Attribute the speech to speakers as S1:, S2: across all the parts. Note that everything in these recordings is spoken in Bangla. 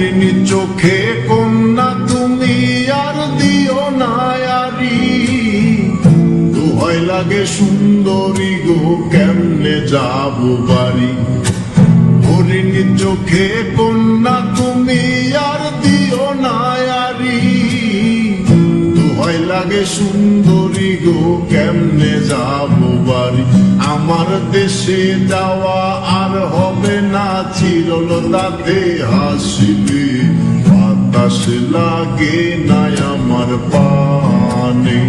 S1: হরিণী চোখে কন্যা, তুমি আর দিও না দোহাই লাগে সুন্দরী গো, কেমনে যাব বাড়ি? হরিণী চোখে কন্যা, তুমি আর দিও না আরি। দোহাই লাগে সুন্দরী গো, কেমনে যাব বাড়ি? আমার দেশে যাওয়া আর হবে না চিরলতাতে হাসিবে বাতাস লাগে না আমার পানে।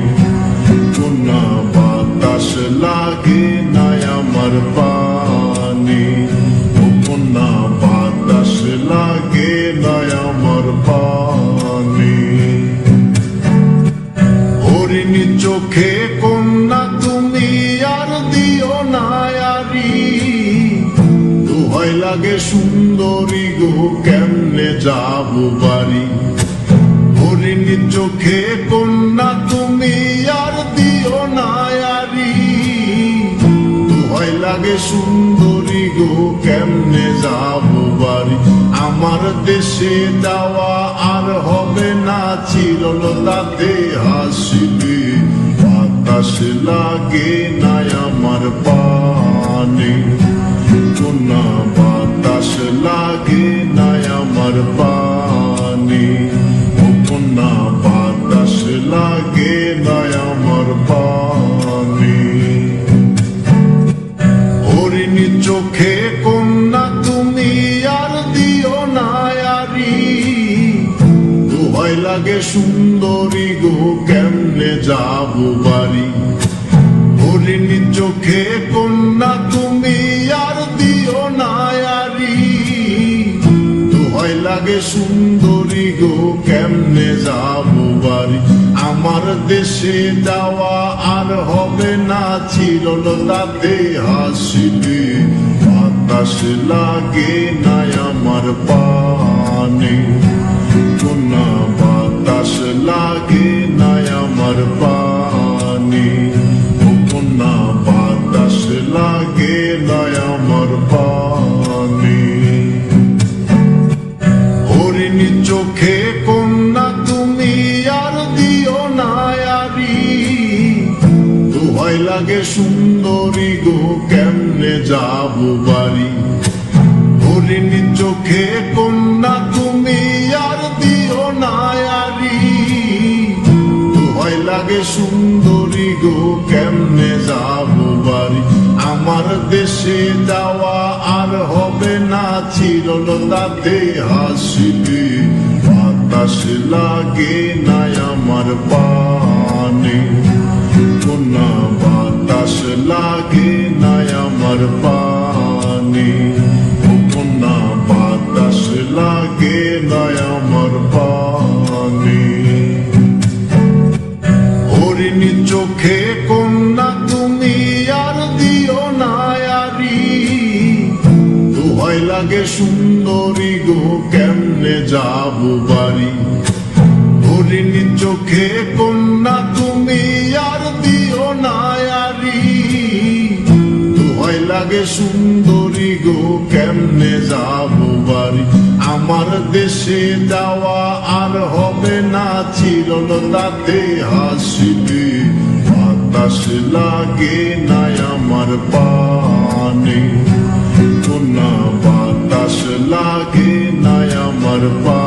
S1: কোনা বাতাস লাগে না আমার পানে। কোনা বাতাস লাগে না আমার পানে। দোহাই লাগে সুন্দরী গো, কেমনে যাব বাড়ি? হরিণী চোখে কন্যা তুমি আর দিও না দোহাই লাগে সুন্দরী গো, কেমনে যাব বাড়ি? আমার দেশে যাওয়া আর হবে না, চিরলতাতে হাসিবে বাতাস লাগে না আমার পানে। কোনা বাতাস লাগে না আমার পানে। কোনা বাতাস লাগে না আমার পানে। হরিণী চোখে কন্যা, তুমি আর দিও না, আরি। দোহাই লাগে সুন্দরী গো যাব বাড়ি। হরিণী চোখে কন্যা, তুমি আর দিও না আরি লাগে সুন্দরী গো, কেমনে যাব বাড়ি? আমার দেশে যাওয়া আর হবে না চিরলতাতে হাসিবে বাতাস লাগে না আমার পানে। কোনা বাতাস লাগে না আমার পানে কোনা বাতাস লাগে না আমার পানে হরিণী চোখে কন্যা, তুমি আর দিও না আরি দোহাই লাগে সুন্দরী গো, কেমনে যাব বাড়ি? হরিণী চোখে কন্যা লাগে সুন্দরী গো, কেমনে যাব বাড়ি? আমার দেশে যাওয়া আর হবে না চিরলতাতে হাসিবে বাতাস লাগে না আমার পানে। কোনা বাতাস লাগে না আমার পানে। কোনা বাতাস লাগে না আমার লাগে সুন্দরী গো, কেমনে যাব বাড়ি? হরিণী চোখে কন্যা, তুমি আর দিও না আরি লাগে সুন্দরী গো, কেমনে যাব বাড়ি? আমার দেশে যাওয়া আর হবে না চিরলতাতে হাসিবে বাতাস লাগে না আমার পানে। কোনা বাতাস লাগে না আমার পা।